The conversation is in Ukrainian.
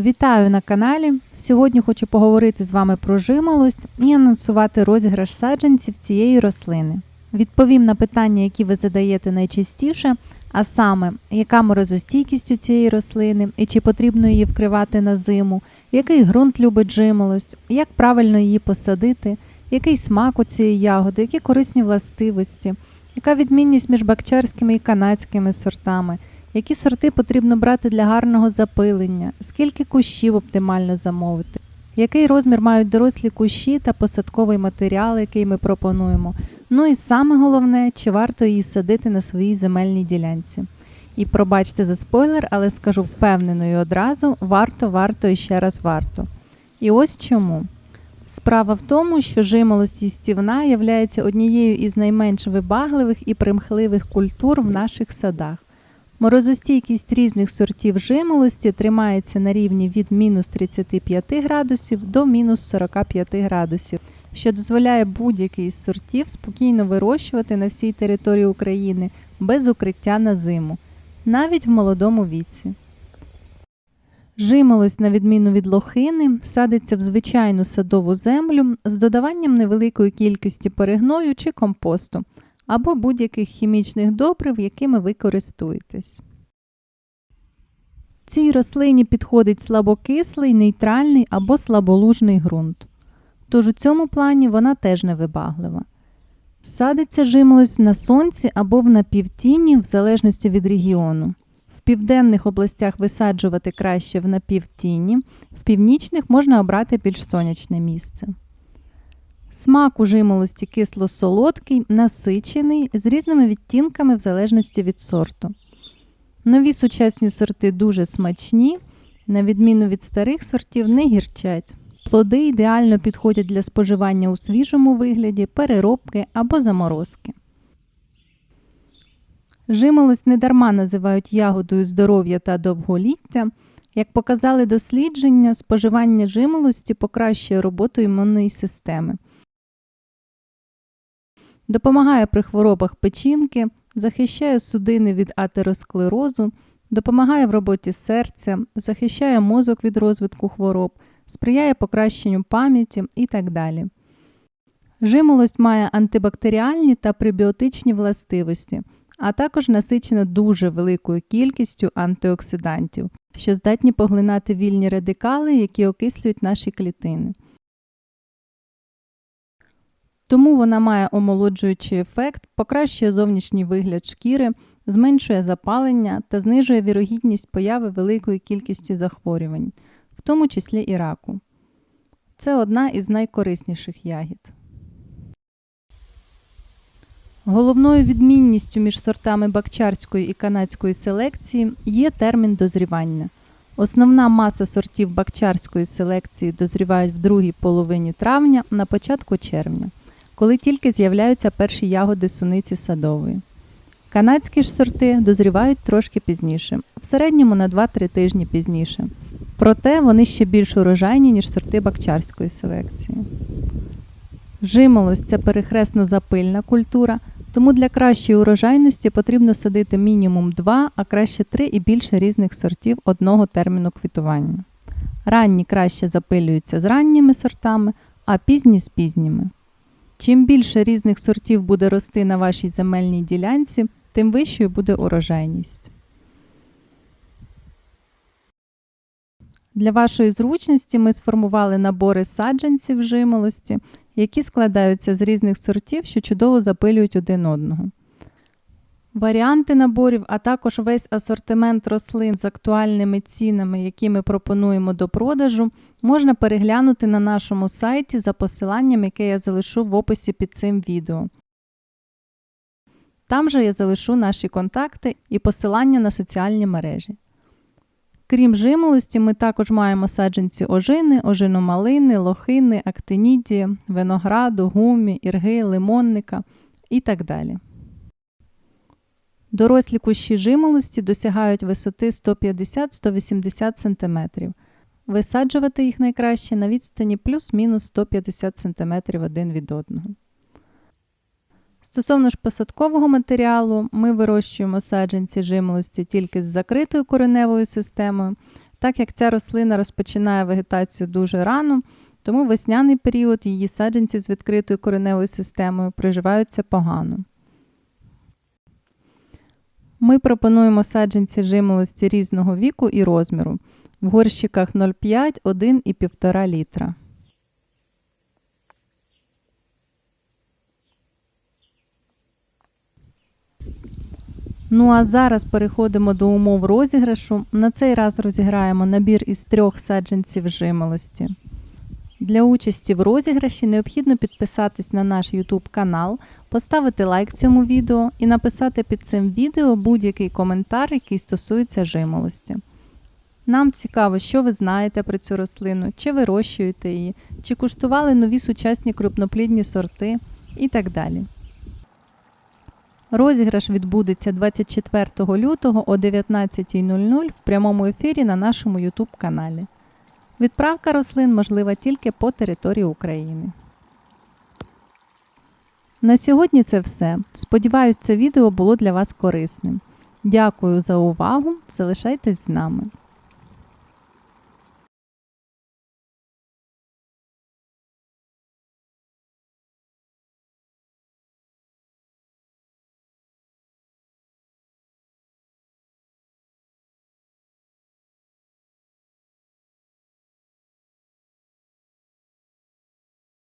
Вітаю на каналі. Сьогодні хочу поговорити з вами про жимолость і анонсувати розіграш саджанців цієї рослини. Відповім на питання, які ви задаєте найчастіше, а саме, яка морозостійкість у цієї рослини і чи потрібно її вкривати на зиму, який ґрунт любить жимолость, як правильно її посадити, який смак у цієї ягоди, які корисні властивості, яка відмінність між бакчарськими і канадськими сортами, які сорти потрібно брати для гарного запилення, скільки кущів оптимально замовити, який розмір мають дорослі кущі та посадковий матеріал, який ми пропонуємо. Ну і саме головне, чи варто її садити на своїй земельній ділянці. І пробачте за спойлер, але скажу впевнено і одразу: варто, варто і ще раз варто. І ось чому. Справа в тому, що жимолость їстівна є однією із найменш вибагливих і примхливих культур в наших садах. Морозостійкість різних сортів жимолості тримається на рівні від мінус 35 градусів до мінус 45 градусів, що дозволяє будь-який із сортів спокійно вирощувати на всій території України без укриття на зиму, навіть в молодому віці. Жимолость, на відміну від лохини, садиться в звичайну садову землю з додаванням невеликої кількості перегною чи компосту або будь-яких хімічних добрив, якими ви користуєтесь. Цій рослині підходить слабокислий, нейтральний або слаболужний ґрунт. Тож у цьому плані вона теж невибаглива. Садиться жимолость на сонці або в напівтіні, в залежності від регіону. В південних областях висаджувати краще в напівтіні, в північних можна обрати більш сонячне місце. Смак у жимолості кисло-солодкий, насичений, з різними відтінками в залежності від сорту. Нові сучасні сорти дуже смачні, на відміну від старих сортів, не гірчать. Плоди ідеально підходять для споживання у свіжому вигляді, переробки або заморозки. Жимолость недарма називають ягодою здоров'я та довголіття. Як показали дослідження, споживання жимолості покращує роботу імунної системи допомагає при хворобах печінки, захищає судини від атеросклерозу, допомагає в роботі серця, захищає мозок від розвитку хвороб, сприяє покращенню пам'яті і так далі. Жимолость має антибактеріальні та пребіотичні властивості, а також насичена дуже великою кількістю антиоксидантів, що здатні поглинати вільні радикали, які окислюють наші клітини. Тому вона має омолоджуючий ефект, покращує зовнішній вигляд шкіри, зменшує запалення та знижує вірогідність появи великої кількості захворювань, в тому числі і раку. Це одна із найкорисніших ягід. Головною відмінністю між сортами бакчарської і канадської селекції є термін дозрівання. Основна маса сортів бакчарської селекції дозрівають в другій половині травня на початку червня коли тільки з'являються перші ягоди суниці садової. Канадські ж сорти дозрівають трошки пізніше, в середньому на 2-3 тижні пізніше. Проте вони ще більш урожайні, ніж сорти бакчарської селекції. Жимолость це перехресно запильна культура, тому для кращої урожайності потрібно садити мінімум 2, а краще 3 і більше різних сортів одного терміну квітування. Ранні краще запилюються з ранніми сортами, а пізні з пізніми. Чим більше різних сортів буде рости на вашій земельній ділянці, тим вищою буде урожайність. Для вашої зручності ми сформували набори саджанців жимолості, які складаються з різних сортів, що чудово запилюють один одного. Варіанти наборів, а також весь асортимент рослин з актуальними цінами, які ми пропонуємо до продажу, можна переглянути на нашому сайті за посиланням, яке я залишу в описі під цим відео. Там же я залишу наші контакти і посилання на соціальні мережі. Крім жимолості, ми також маємо саджанці ожини, ожиномалини, лохини, актинідії, винограду, гумі, ірги, лимонника і так далі. Дорослі кущі жимолості досягають висоти 150-180 см. Висаджувати їх найкраще на відстані плюс-мінус 150 см один від одного. Стосовно ж посадкового матеріалу, ми вирощуємо саджанці жимолості тільки з закритою кореневою системою, Так як ця рослина розпочинає вегетацію дуже рано, тому весняний період її саджанці з відкритою кореневою системою приживаються погано. Ми пропонуємо саджанці жимолості різного віку і розміру в горщиках 0,5, 1 і 1,5 літра. Ну а зараз переходимо до умов розіграшу. На цей раз розіграємо набір із трьох саджанців жимолості. Для участі в розіграші необхідно підписатись на наш YouTube канал, поставити лайк цьому відео і написати під цим відео будь-який коментар, який стосується жимолості. Нам цікаво, що ви знаєте про цю рослину, чи вирощуєте її, чи куштували нові сучасні крупноплідні сорти і так далі. Розіграш відбудеться 24 лютого о 19.00 в прямому ефірі на нашому YouTube каналі. Відправка рослин можлива тільки по території України. На сьогодні це все. Сподіваюсь, це відео було для вас корисним. Дякую за увагу. Залишайтесь з нами.